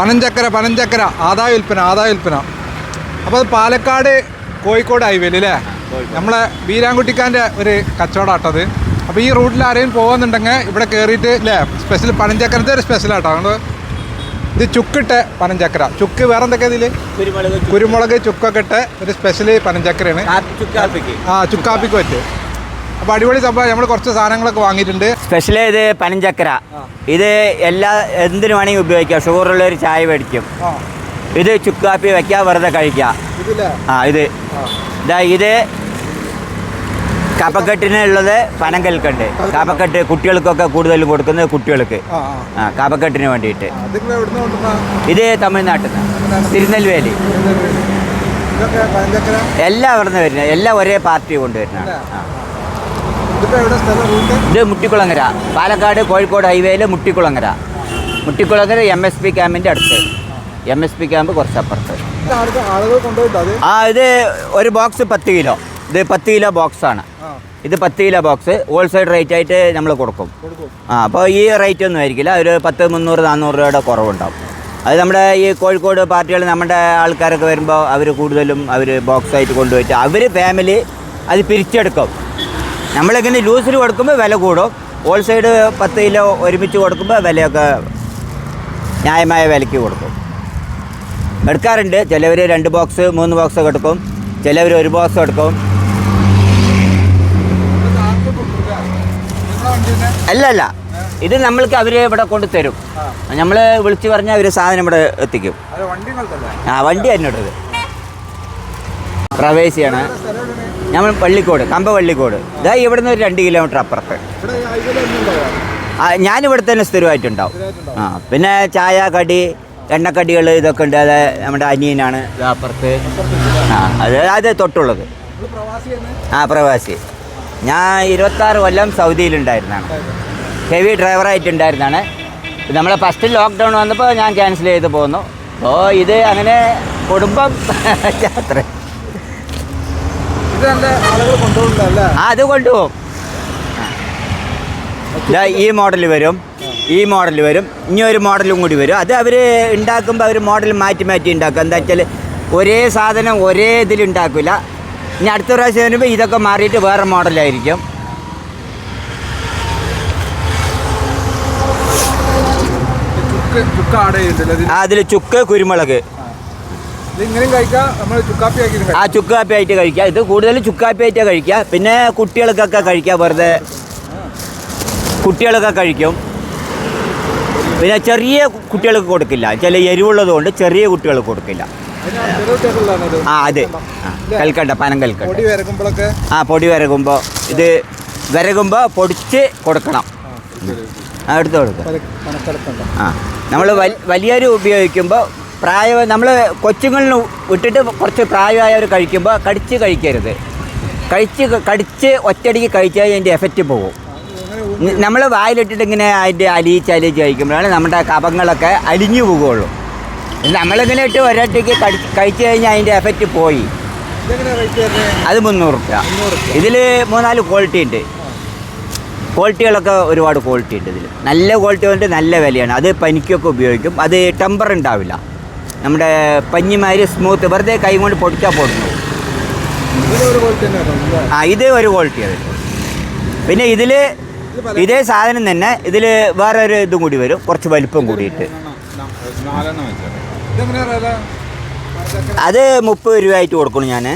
പനഞ്ചക്കര പനഞ്ചക്കര. ആദായ വിൽപ്പന ആദായ വിൽപ്പന. അപ്പോൾ അത് പാലക്കാട് കോഴിക്കോട് ഹൈവേയിൽ അല്ലേ നമ്മളെ വീരാൻകുട്ടിക്കാന്റെ ഒരു കച്ചവടമാട്ടത് അപ്പോൾ ഈ റൂട്ടിൽ ആരെയും പോകുന്നുണ്ടെങ്കിൽ ഇവിടെ കയറിയിട്ട് അല്ലേ സ്പെഷ്യൽ പനഞ്ചക്കരത്തെ ഒരു സ്പെഷ്യൽ ആട്ടോ. അതുകൊണ്ട് ഇത് ചുക്കിട്ട് പനഞ്ചക്കര. ചുക്ക് വേറെ എന്തൊക്കെയാ ഇതിൽ കുരുമുളക് ചുക്കൊക്കെ ഇട്ട് ഒരു സ്പെഷ്യൽ പനഞ്ചക്കരയാണ്. ആ ചുക്കാപ്പിക്ക് പറ്റും അപ്പോൾ അടിപൊളി സംഭവം. നമ്മൾ കുറച്ച് സാധനങ്ങളൊക്കെ വാങ്ങിയിട്ടുണ്ട്. സ്പെഷ്യൽ ഇത് പനഞ്ചക്കര. ഇത് എല്ലാ എന്തിനു വേണമെങ്കിൽ ഉപയോഗിക്കാം. ഷുഗർ ഉള്ള ഒരു ചായ മേടിക്കും. ഇത് ചുക്കാപ്പി വെക്കാം വെറുതെ കഴിക്കാം. ആ ഇത്. ഇതാ ഇത് കപക്കെട്ടിനുള്ളത് പനങ്കൽക്കണ്ട്. കപക്കെട്ട് കുട്ടികൾക്കൊക്കെ കൂടുതൽ കൊടുക്കുന്നത് കുട്ടികൾക്ക്. ആ കപക്കെട്ടിന് വേണ്ടിയിട്ട്. ഇത് തമിഴ്നാട്ടിൽ നിന്ന് തിരുനെൽവേലി. എല്ലാം അവിടെ നിന്ന് വരുന്നത് എല്ലാം ഒരേ പാർട്ടി കൊണ്ടുവരുന്നതാണ്. ആ. ഇത് Muttikulangara. Palakkad Kozhikode ഹൈവേയിലെ Muttikulangara. Muttikulangara M S P ക്യാമ്പിന്റെ അടുത്ത്. എം എസ് പി ക്യാമ്പ് കുറച്ചപ്പുറത്ത്. ആ ഇത് ഒരു ബോക്സ് പത്ത് കിലോ. ഇത് പത്ത് കിലോ ബോക്സാണ് ഇത് പത്ത് കിലോ ബോക്സ് ഹോൾസെയിൽ റേറ്റ് ആയിട്ട് നമ്മൾ കൊടുക്കും. ആ അപ്പോൾ ഈ റേറ്റ് ഒന്നും ആയിരിക്കില്ല. ഒരു പത്ത് മുന്നൂറ് നാന്നൂറ് രൂപയുടെ കുറവുണ്ടാവും. അത് നമ്മുടെ ഈ കോഴിക്കോട് പാർട്ടികൾ നമ്മുടെ ആൾക്കാരൊക്കെ വരുമ്പോൾ അവർ കൂടുതലും അവർ ബോക്സ് ആയിട്ട് കൊണ്ടുപോയിട്ട് അവർ ഫാമിലി അത് പിരിച്ചെടുക്കും. നമ്മളിങ്ങനെ ലൂസിൽ കൊടുക്കുമ്പോൾ വില കൂടും. ഹോൾസെയിൽ പത്ത് കിലോ ഒരുമിച്ച് കൊടുക്കുമ്പോൾ വിലയൊക്കെ ന്യായമായ വിലയ്ക്ക് കൊടുക്കും. എടുക്കാറുണ്ട്. ചിലവർ രണ്ട് ബോക്സ് മൂന്ന് ബോക്സ് എടുക്കും. ചിലവർ ഒരു ബോക്സ് എടുക്കും. അല്ല അല്ല. ഇത് നമ്മൾക്ക് അവർ ഇവിടെ കൊണ്ട് തരും. നമ്മൾ വിളിച്ചു പറഞ്ഞാൽ അവർ സാധനം ഇവിടെ എത്തിക്കും. ആ വണ്ടി തന്നെ എന്നോടത് പ്രവേശിയാണ്. ഞമ്മൾ പള്ളിക്കോട് കമ്പ പള്ളിക്കോട്. ഇതാ ഇവിടുന്ന് ഒരു രണ്ട് കിലോമീറ്റർ അപ്പുറത്ത്. ഞാനിവിടെ തന്നെ സ്ഥിരമായിട്ടുണ്ടാവും. ആ പിന്നെ ചായ കടി എണ്ണക്കടികൾ ഇതൊക്കെ ഉണ്ട്. അത് നമ്മുടെ അനിയനാണ് അപ്പുറത്ത്. ആ അത് അത് തൊട്ടുള്ളത്. ആ പ്രവാസി. ഞാൻ ഇരുപത്താറ് കൊല്ലം സൗദിയിലുണ്ടായിരുന്നാണ്. ഹെവി ഡ്രൈവറായിട്ടുണ്ടായിരുന്നാണ്. നമ്മളെ ഫസ്റ്റ് ലോക്ക്ഡൗൺ വന്നപ്പോൾ ഞാൻ ക്യാൻസൽ ചെയ്ത് പോന്നു. അപ്പോൾ ഇത് അങ്ങനെ കുടുംബം യാത്ര ഇത് നല്ല ആളുകൾ കൊണ്ടുപോകുന്നതല്ലേ ആ അത് കൊണ്ടുപോകും. ഈ മോഡൽ വരും. ഈ മോഡൽ വരും. ഇനി ഒരു മോഡലും കൂടി വരും. അത് അവർ ഉണ്ടാക്കുമ്പോൾ അവർ മോഡൽ മാറ്റി മാറ്റി ഉണ്ടാക്കും. എന്താ വെച്ചാൽ ഒരേ സാധനം ഒരേ ഇതിൽ ഉണ്ടാക്കില്ല ഇനി അടുത്ത പ്രാവശ്യം വരുമ്പോൾ ഇതൊക്കെ മാറിയിട്ട് വേറെ മോഡലായിരിക്കും. അതിൽ ചുക്ക് കുരുമുളക്. ചുക്കാപ്പി ആ ചുക്ക് ആയിട്ട് കഴിക്കുക ഇത് കൂടുതൽ ചുക്കാപ്പി ആയിട്ട് കഴിക്കുക. പിന്നെ കുട്ടികൾക്കൊക്കെ കഴിക്കുക വെറുതെ. കുട്ടികളൊക്കെ കഴിക്കും. പിന്നെ ചെറിയ കുട്ടികൾക്ക് കൊടുക്കില്ല. ചില എരിവുള്ളത് കൊണ്ട് ചെറിയ കുട്ടികൾക്ക് കൊടുക്കില്ല. ആ അതെ. കൽക്കട്ട കൽക്കണ്ട പനം വരക്കുമ്പോഴൊക്കെ ആ പൊടി വരകുമ്പോൾ ഇത് വരകുമ്പോൾ പൊടിച്ച് കൊടുക്കണം. ആ എടുത്ത് കൊടുക്കുക കണക്കെടുക്കണ്ട ആ നമ്മൾ വലിയൊരു ഉപയോഗിക്കുമ്പോൾ പ്രായ നമ്മൾ കൊച്ചുങ്ങളിൽ വിട്ടിട്ട് കുറച്ച് പ്രായമായവർ കഴിക്കുമ്പോൾ കടിച്ച് കഴിക്കരുത്. കഴിച്ച് കടിച്ച് ഒറ്റടിക്ക് കഴിച്ചാൽ അതിന്റെ എഫക്റ്റ് പോകും. നമ്മൾ വായിലിട്ടിട്ട് ഇങ്ങനെ അതിന്റെ അലിയിച്ച് അലിയിച്ച് കഴിക്കുമ്പോഴാണ് നമ്മുടെ കപങ്ങളൊക്കെ അലിഞ്ഞു പോകുള്ളൂ. നമ്മളിങ്ങനെ ഇട്ട് ഒരൊറ്റയ്ക്ക് കടി കഴിച്ചു കഴിഞ്ഞാൽ അതിന്റെ എഫക്റ്റ് പോയി. അത് മുന്നൂറ് രൂപ ഇതിൽ മൂന്നാൽ ക്വാളിറ്റി ഉണ്ട്. ക്വാളിറ്റികളൊക്കെ ഒരുപാട് ക്വാളിറ്റി ഉണ്ട് ഇതിൽ നല്ല ക്വാളിറ്റി കൊണ്ട് നല്ല വിലയാണ്. അത് പനിക്കൊക്കെ ഉപയോഗിക്കും. അത് ടെമ്പർ ഉണ്ടാവില്ല. നമ്മുടെ പഞ്ഞിമാർ സ്മൂത്ത് വെറുതെ കൈ കൊണ്ട് പൊടിച്ചാൽ പൊടുന്നു. ആ ഇത് ഒരു ക്വാളിറ്റി അത്. പിന്നെ ഇതിൽ ഇതേ സാധനം തന്നെ ഇതിൽ വേറൊരു ഇതും കൂടി വരും കുറച്ച് വലിപ്പം കൂടിയിട്ട്. അത് മുപ്പത് രൂപ ആയിട്ട് കൊടുക്കണം ഞാൻ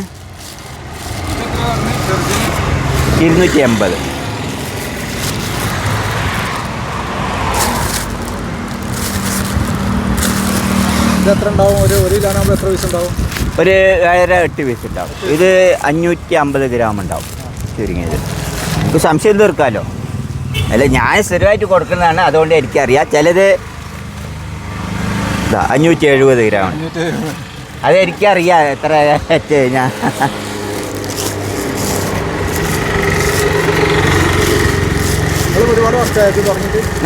ഇരുന്നൂറ്റി എൺപത് ഇത് എത്ര ഉണ്ടാവും? ഒരു ഒരു കിലോനാകുമ്പോൾ എത്ര പീസ് ഉണ്ടാവും? ഒരു ഏഴര എട്ട് പീസ് ഉണ്ടാവും. ഇത് അഞ്ഞൂറ്റി അമ്പത് ഗ്രാം ഉണ്ടാവും ചുരുങ്ങിയത്. നമുക്ക് സംശയം തീർക്കാമല്ലോ അല്ല ഞാൻ സ്ഥിരമായിട്ട് കൊടുക്കുന്നതാണ്. അതുകൊണ്ട് എനിക്കറിയാം. ചിലത് അഞ്ഞൂറ്റി എഴുപത് ഗ്രാം അത് എനിക്കറിയാം. എത്ര ഞാൻ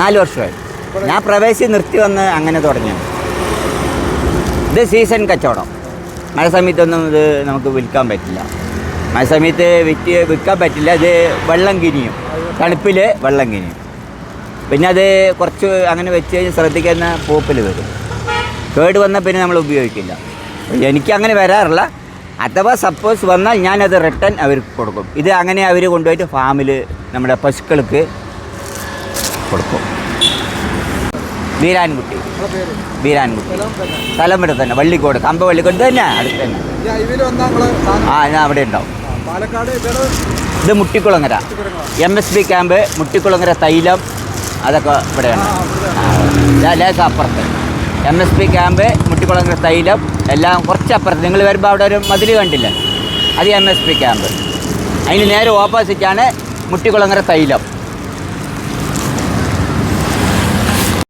നാല് വർഷമായി. ഞാൻ പ്രവേശി നിർത്തി വന്ന് അങ്ങനെ തുടങ്ങി ഇത് സീസൺ കച്ചവടം. മഴ സമയത്തൊന്നും ഇത് നമുക്ക് വിൽക്കാൻ പറ്റില്ല. മഴ സമയത്ത് വിറ്റ് വിൽക്കാൻ പറ്റില്ല. ഇത് വെള്ളം കിനിയും. തണുപ്പിൽ വെള്ളം കിനിയും. പിന്നെ അത് കുറച്ച് അങ്ങനെ വെച്ച് കഴിഞ്ഞ് ശ്രദ്ധിക്കുന്ന പൂപ്പിൽ വരും. കേട് വന്നാൽ പിന്നെ നമ്മൾ ഉപയോഗിക്കില്ല. എനിക്ക് അങ്ങനെ വരാറില്ല. അഥവാ സപ്പോസ് വന്നാൽ ഞാനത് റിട്ടേൺ അവർക്ക് കൊടുക്കും. ഇത് അങ്ങനെ അവർ കൊണ്ടുപോയിട്ട് ഫാമിൽ നമ്മുടെ പശുക്കൾക്ക് കൊടുക്കും. വീരാൻകുട്ടി. വീരാൻകുട്ടി. സ്ഥലം ഇവിടെ തന്നെ വള്ളിക്കോട് കമ്പ വള്ളിക്കോട് തന്നെ അടുത്ത് തന്നെ. ആ ഞാൻ അവിടെ ഉണ്ടാവും. ഇത് Muttikulangara. M S B camp Muttikulangara തൈലം അതൊക്കെ ഇവിടെയാണ് ലേശം അപ്പുറത്ത്. M S B camp Muttikulangara തൈലം എല്ലാം കുറച്ചപ്പുറത്ത്. നിങ്ങൾ വരുമ്പോൾ അവിടെ ഒരു മതിൽ കണ്ടില്ല? അത് എം എസ് ബി ക്യാമ്പ്. അതിന് നേരെ ഓപ്പോസിറ്റാണ് മുട്ടിക്കുളങ്ങര തൈലം.